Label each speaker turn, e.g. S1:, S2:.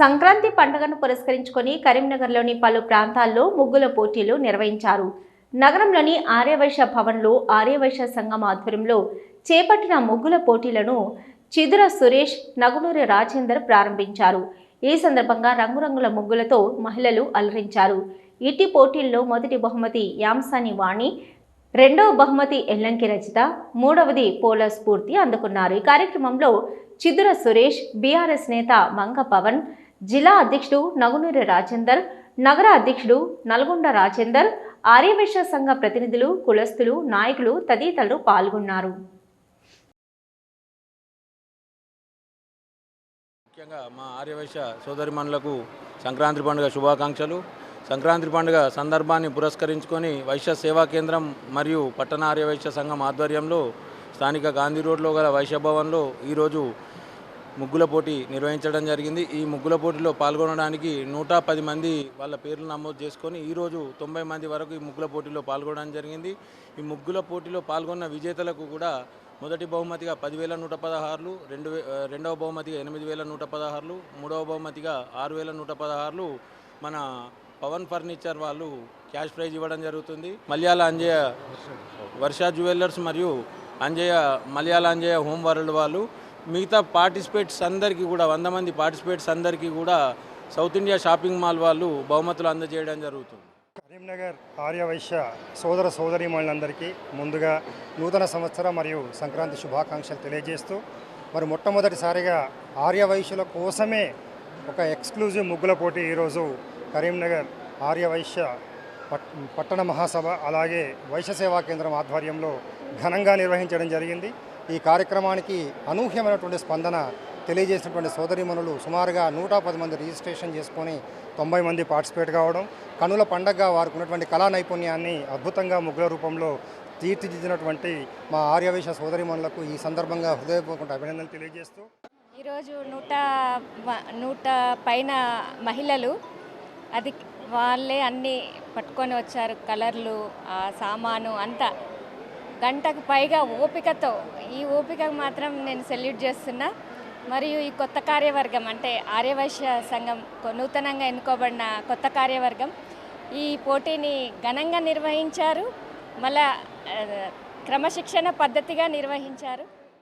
S1: సంక్రాంతి పండుగను పురస్కరించుకొని కరీంనగర్లోని పలు ప్రాంతాల్లో ముగ్గుల పోటీలు నిర్వహించారు. నగరంలోని ఆర్యవైశ్య భవన్లో ఆర్యవైశ్య సంఘం ఆధ్వర్యంలో చేపట్టిన ముగ్గుల పోటీలను చిదుర సురేష్ నగునూరి రాజేందర్ ప్రారంభించారు. ఈ సందర్భంగా రంగురంగుల ముగ్గులతో మహిళలు అలరించారు. ఇటీ పోటీల్లో మొదటి బహుమతి యాంసాని వాణి రెండవ బహుమతి ఎల్లంకి రచిత మూడవది పోల స్ఫూర్తి అందుకున్నారు. ఈ కార్యక్రమంలో చిదుర సురేష్ బీఆర్ఎస్ నేత మంగ పవన్ జిల్లా అధ్యక్షుడు నగునూరి రాజేందర్ నగర అధ్యక్షుడు నల్గొండ రాజేందర్ ఆర్యవేశ సంఘ ప్రతినిధులు కులస్తులు నాయకులు తదితరులు పాల్గొన్నారు.
S2: ముఖ్యంగా మా ఆర్యవైశ్య సోదరిమణులకు సంక్రాంతి పండుగ శుభాకాంక్షలు. సంక్రాంతి పండుగ సందర్భాన్ని పురస్కరించుకొని వైశ్య సేవా కేంద్రం మరియు పట్టణ ఆర్యవైశ్య సంఘం ఆధ్వర్యంలో స్థానిక గాంధీ రోడ్లో గల వైశ్య భవన్లో ఈరోజు ముగ్గుల పోటీ నిర్వహించడం జరిగింది. ఈ ముగ్గుల పోటీలో పాల్గొనడానికి నూట పది మంది వాళ్ళ పేర్లు నమోదు చేసుకొని ఈరోజు తొంభై మంది వరకు ఈ ముగ్గుల పోటీలో పాల్గొనడం జరిగింది. ఈ ముగ్గుల పోటీలో పాల్గొన్న విజేతలకు కూడా మొదటి బహుమతిగా పదివేల నూట పదహారులు రెండు రెండవ బహుమతిగా ఎనిమిది వేల నూట పదహారులు మూడవ బహుమతిగా ఆరు వేల నూట పదహారులు మన పవన్ ఫర్నిచర్ వాళ్ళు క్యాష్ ప్రైజ్ ఇవ్వడం జరుగుతుంది. మలయాళ అంజయ్య వర్ష జ్యువెలర్స్ మరియు అంజయ్య మలయాళ అంజయ్య హోమ్ వరల్డ్ వాళ్ళు మిగతా పార్టిసిపేట్స్ అందరికీ కూడా వంద మంది పార్టిసిపేట్స్ అందరికీ కూడా సౌత్ ఇండియా షాపింగ్ మాల్ వాళ్ళు బహుమతులు అందజేయడం జరుగుతుంది.
S3: కరీంనగర్ ఆర్యవైశ్య సోదర సోదరీమణులందరికీ ముందుగా నూతన సంవత్సర మరియు సంక్రాంతి శుభాకాంక్షలు తెలియజేస్తూ మరి మొట్టమొదటిసారిగా ఆర్యవైశ్యుల కోసమే ఒక ఎక్స్క్లూజివ్ ముగ్గుల పోటీ ఈరోజు కరీంనగర్ ఆర్యవైశ్య పట్ పట్టణ మహాసభ అలాగే వైశ్య సేవా కేంద్రం ఆధ్వర్యంలో ఘనంగా నిర్వహించడం జరిగింది. ఈ కార్యక్రమానికి అనూహ్యమైనటువంటి స్పందన తెలియజేసినటువంటి సోదరిమణులు సుమారుగా నూట పది మంది రిజిస్ట్రేషన్ చేసుకొని తొంభై మంది పార్టిసిపేట్ కావడం కనుల పండగగా వారికి ఉన్నటువంటి కళా నైపుణ్యాన్ని అద్భుతంగా ముగ్గుల రూపంలో తీర్చిదిద్దినటువంటి మా ఆర్యవేశ సోదరిమణులకు ఈ సందర్భంగా హృదయపూర్వక అభినందనలు తెలియజేస్తూ.
S4: ఈరోజు నూట నూట పైన మహిళలు అది వాళ్ళే అన్నీ పట్టుకొని వచ్చారు కలర్లు ఆ సామాను అంతా. గంటకు పైగా ఓపికతో ఈ ఓపికకు మాత్రం నేను సెల్యూట్ చేస్తున్నా. మరియు ఈ కొత్త కార్యవర్గం అంటే ఆర్యవైశ్య సంఘం కొ- నూతనంగా ఎన్నుకోబడిన కొత్త కార్యవర్గం ఈ పోటీని ఘనంగా నిర్వహించారు. మళ్ళా క్రమశిక్షణ పద్ధతిగా నిర్వహించారు.